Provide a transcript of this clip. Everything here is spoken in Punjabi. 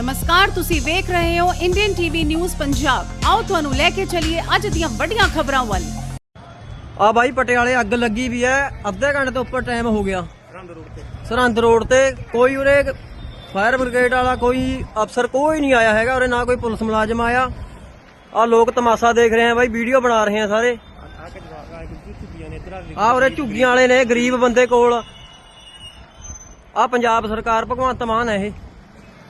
ਨਮਸਕਾਰ, ਤੁਸੀਂ ਵੇਖ ਰਹੇ ਹੋ ਇੰਡੀਅਨ ਟੀਵੀ ਨਿਊਜ਼ ਪੰਜਾਬ ਆਓ ਤੁਹਾਨੂੰ ਲੈ ਕੇ ਚੱਲੀਏ ਅੱਜ ਦੀਆਂ ਵੱਡੀਆਂ ਖਬਰਾਂ ਵੱਲ। ਆ ਬਾਈ, ਪਟਿਆਲੇ ਅੱਗ ਲੱਗੀ ਵੀ ਐ ਅੱਧੇ ਘੰਟੇ ਤੋਂ ਉੱਪਰ ਟਾਈਮ ਹੋ ਗਿਆ। ਸਰਹੰਦ ਰੋਡ ਤੇ। ਕੋਈ ਉਰੇ ਫਾਇਰ ਬ੍ਰਿਗੇਡ ਵਾਲਾ ਕੋਈ ਅਫਸਰ ਕੋਈ ਨਹੀਂ ਆਇਆ ਹੈਗਾ ਉਰੇ, ਨਾ ਕੋਈ ਪੁਲਿਸ ਮੁਲਾਜ਼ਮ ਆਇਆ। ਆ ਲੋਕ ਤਮਾਸ਼ਾ ਦੇਖ ਰਹੇ ਆ ਬਾਈ, ਵੀਡੀਓ ਬਣਾ ਰਹੇ ਆ ਸਾਰੇ। ਆ ਉਰੇ ਝੁੱਗੀਆਂ ਵਾਲੇ ਨੇ, ਗਰੀਬ ਬੰਦੇ ਕੋਲ। ਆ ਪੰਜਾਬ ਸਰਕਾਰ ਭਗਵੰਤ ਮਾਨ ਹੈ ਇਹ।